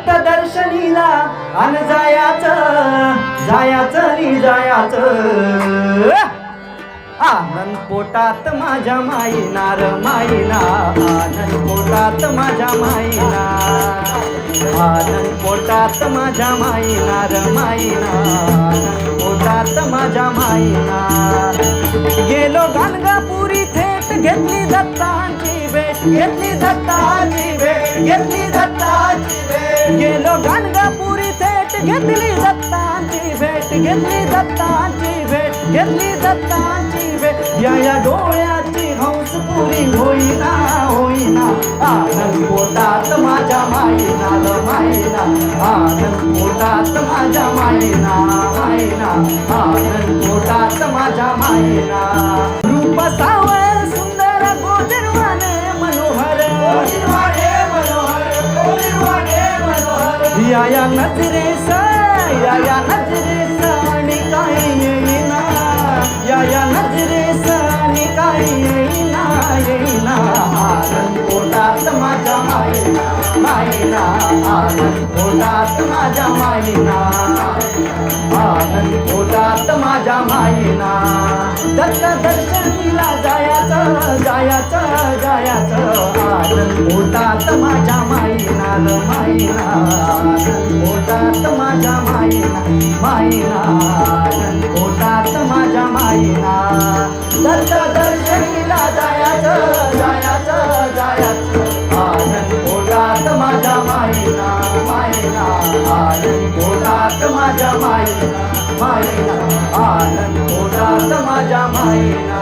दत्त दर्शनीला अन जायाचं जायाचं नि जायाच. आनंद पोटात माझ्या माईनार माईना आनंद पोटात माझ्या माईना आनंद पोटात माझ्या माईनार माईना आनंद पोटात माझ्या माईना गेलो गाणगापुरी थेट घेतली दत्तांची भेट घेतली दत्तांची भेट घेतली दत्तांची भेट गेलो गाणगापुरी थेट घेतली दत्तांची भेट घेतली दत्तांची भेट घेतली दत्तांची भेट. या या डोळ्याची हंस पुरी होईना होईना. आनंद पोटात माझ्या माईना ग माईना आनंद पोटात माझ्या माईना माईना आनंद पोटात माझ्या माईना रूप सावळ या या नजरेस या या नजरेस आणि काही येईना या या नजरेस आणि काही येईना येईना आनंद पोटात माझ्या माईना माईना आनंद पोटात माझ्या माईना आनंद पोटात माझ्या माईना दत्त दर्शनीला जायाचं जायाचं जायाचं आनंद पोटात माझ्या माईना माईना कोटात माझ्या मायना मायना कोटात पोटात माझ्या माईना दत्त दर्शनीला जायाचं जायाचं जायाचं. आनंद पोटात माझ्या मायना माईना आनंद पोटात माझ्या माईना माईना आनंद कोटात माझ्या मायना